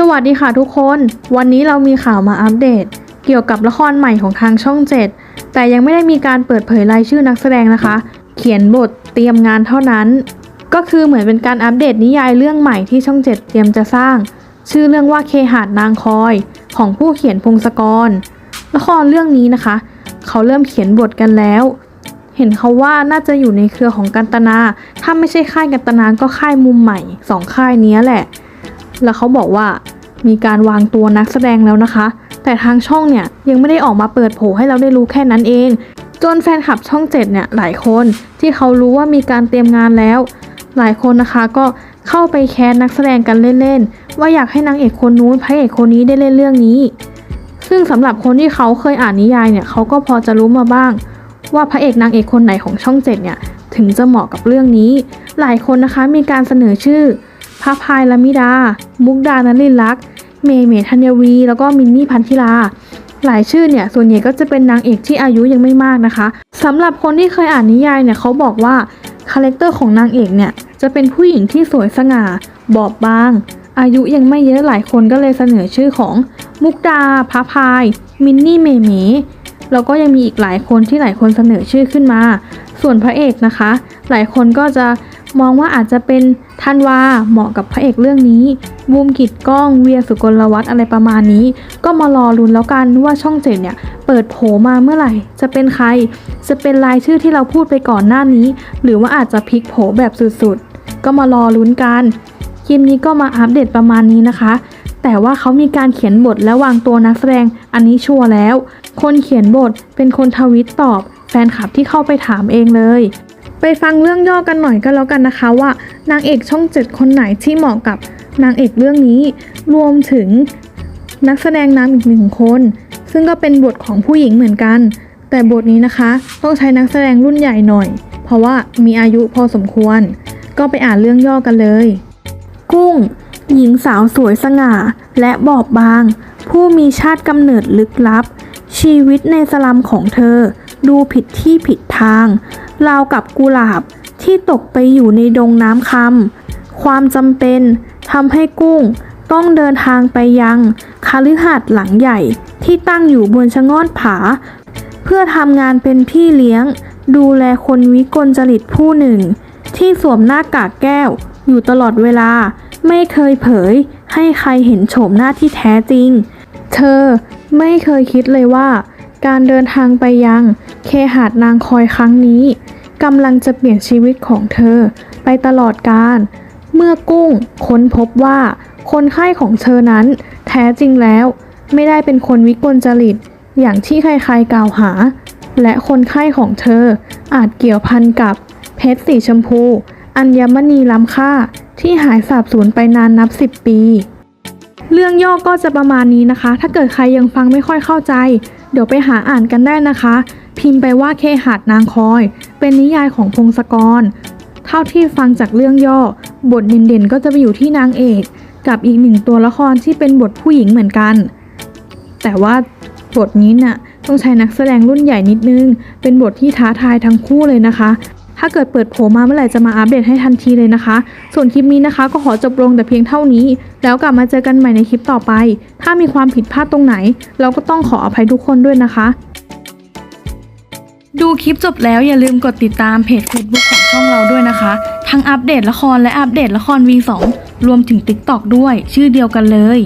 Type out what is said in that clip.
สวัสดีค่ะทุกคน วันนี้เรามีข่าวมาอัปเดต เกี่ยวกับละครใหม่ของทางช่อง 7 แต่ยังไม่ได้มีการเปิดเผยรายชื่อนักแสดงนะคะ เขียนบทเตรียมงานเท่านั้น ก็คือเหมือนเป็นการอัปเดตนิยายเรื่องใหม่ที่ช่อง 7 เตรียมจะสร้าง ชื่อเรื่องว่าเคหาดนางคอย ของผู้เขียนพงศกร ละครเรื่องนี้นะคะ เขาเริ่มเขียนบทกันแล้ว เห็นเขาว่าน่าจะอยู่ในเครือของกันตนา ถ้าไม่ใช่ค่ายกันตนาก็ค่ายมุมใหม่สองค่ายนี้แหละ แล้วเขาบอกว่ามีการวางตัวนักแสดงแล้วนะคะ แต่ทางช่องเนี่ยยังไม่ได้ออกมาเปิดโผให้เราได้รู้แค่นั้นเอง จนแฟนคลับช่องเจ็ดเนี่ยหลายคนที่เขารู้ว่ามีการเตรียมงานแล้ว หลายคนนะคะก็เข้าไปแคสนักแสดงกันเล่นๆ ว่าอยากให้นางเอกคนนู้นพระเอกคนนี้ได้เล่นเรื่องนี้ ซึ่งสำหรับคนที่เขาเคยอ่านนิยายเนี่ยเขาก็พอจะรู้มาบ้าง ว่าพระเอกนางเอกคนไหนของช่องเจ็ดเนี่ยถึงจะเหมาะกับเรื่องนี้ หลายคนนะคะมีการเสนอชื่อ พระพายละมิดา มุกดานลินลักษ์เมเมธัญวี แล้วก็มินนี่พันธิลา หลายชื่อเนี่ย ส่วนใหญ่ก็จะเป็นนางเอกที่อายุยังไม่มากนะคะสำหรับคนที่เคยอ่านนิยายเนี่ยเขาบอกว่าคาแรคเตอร์ของนางเอกเนี่ย จะเป็นผู้หญิงที่สวยสง่า บอบบาง อายุยังไม่เยอะหลายคนก็เลยเสนอชื่อของ มุกดาพระพาย มินนี่เมเมแล้วก็ยังมีอีกหลายคนที่หลายคนเสนอชื่อขึ้นมา ส่วนพระเอกนะคะ หลายคนก็จะ มองว่าอาจจะเป็นธันวาเหมาะกับพระเอกเรื่องนี้บูมกิดกล้องเวียสุกลวัฒน์อะไรประมาณนี้ ก็มารอลุ้นแล้วกันว่าช่องเจ็ดเนี่ยเปิดโผมาเมื่อไหร่ จะเป็นใคร จะเป็นรายชื่อที่เราพูดไปก่อนหน้านี้ หรือว่าอาจจะพลิกโผแบบสุดๆ ก็มารอลุ้นกันคลิปนี้ก็มาอัปเดตประมาณนี้นะคะ แต่ว่าเขามีการเขียนบทและวางตัวนักแสดงอันนี้ชัวร์แล้ว คนเขียนบทเป็นคนทวิตตอบ แฟนคลับที่เข้าไปถามเองเลย ไปฟังเรื่องย่อกันหน่อยก็แล้วกันนะคะว่า นางเอกช่องเจ็ดคนไหนที่เหมาะกับนางเอกเรื่องนี้ รวมถึงนักแสดงนำอีกหนึ่งคน ซึ่งก็เป็นบทของผู้หญิงเหมือนกัน แต่บทนี้นะคะต้องใช้นักแสดงรุ่นใหญ่หน่อย เพราะว่ามีอายุพอสมควร ก็ไปอ่านเรื่องย่อกันเลย กุ้ง หญิงสาวสวยสง่า และบอบบาง ผู้มีชาติกำเนิดลึกลับ ชีวิตในสลัมของเธอ ดูผิดที่ผิดทาง ราวกับกุหลาบที่ตกไปอยู่ในดงน้ำคำความจำเป็นทำให้กุ้งต้องเดินทางไปยังคาลือหาดหลังใหญ่ที่ตั้งอยู่บนชะงอนผา เพื่อทำงานเป็นพี่เลี้ยง ดูแลคนวิกลจริตผู้หนึ่ง ที่สวมหน้ากากแก้ว อยู่ตลอดเวลา ไม่เคยเผย ให้ใครเห็นโฉมหน้าที่แท้จริง เธอไม่เคยคิดเลยว่า การเดินทางไปยัง เคหาดนางคอยครั้งนี้กำลังจะเปลี่ยนชีวิตของเธอไปตลอดกาลเมื่อกุ้งค้นพบว่า คนไข้ของเธอนั้น แท้จริงแล้ว ไม่ได้เป็นคนวิกลจริต อย่างที่ใครๆกล่าวหา และคนไข้ของเธอ อาจเกี่ยวพันกับ เพชรสีชมพู อัญมณีล้ำค่าที่หายสาบสูญไปนานนับ10ปี เรื่องย่อก็จะประมาณนี้นะคะ ถ้าเกิดใครยังฟังไม่ค่อยเข้าใจ เดี๋ยวไปหาอ่านกันได้นะคะ พิมพ์ไปว่าเคหาดนางคอย เป็นนิยายของพงศกร เท่าที่ฟังจากเรื่องย่อ บทเด่นๆ ก็จะไปอยู่ที่นางเอก กับอีกหนึ่งตัวละครที่เป็นบทผู้หญิงเหมือนกัน แต่ว่าบทนี้น่ะต้องใช้นักแสดงรุ่นใหญ่นิดนึง เป็นบทที่ท้าทายทั้งคู่เลยนะคะ ถ้าเกิดเปิดโผมาเมื่อไหร่จะมาอัปเดตให้ทันทีเลยนะคะ ส่วนคลิปนี้นะคะ ก็ขอจบลงแต่เพียงเท่านี้ แล้วกลับมาเจอกันใหม่ในคลิปต่อไป ถ้ามีความผิดพลาดตรงไหน เราก็ต้องขออภัยทุกคนด้วยนะคะ ดูคลิปจบแล้วอย่าลืมกดติดตามเพจ Facebook ของช่องเราด้วยนะคะ ทั้งอัปเดตละครและอัปเดตละคร V2 รวมถึง TikTok ด้วย ชื่อเดียวกันเลย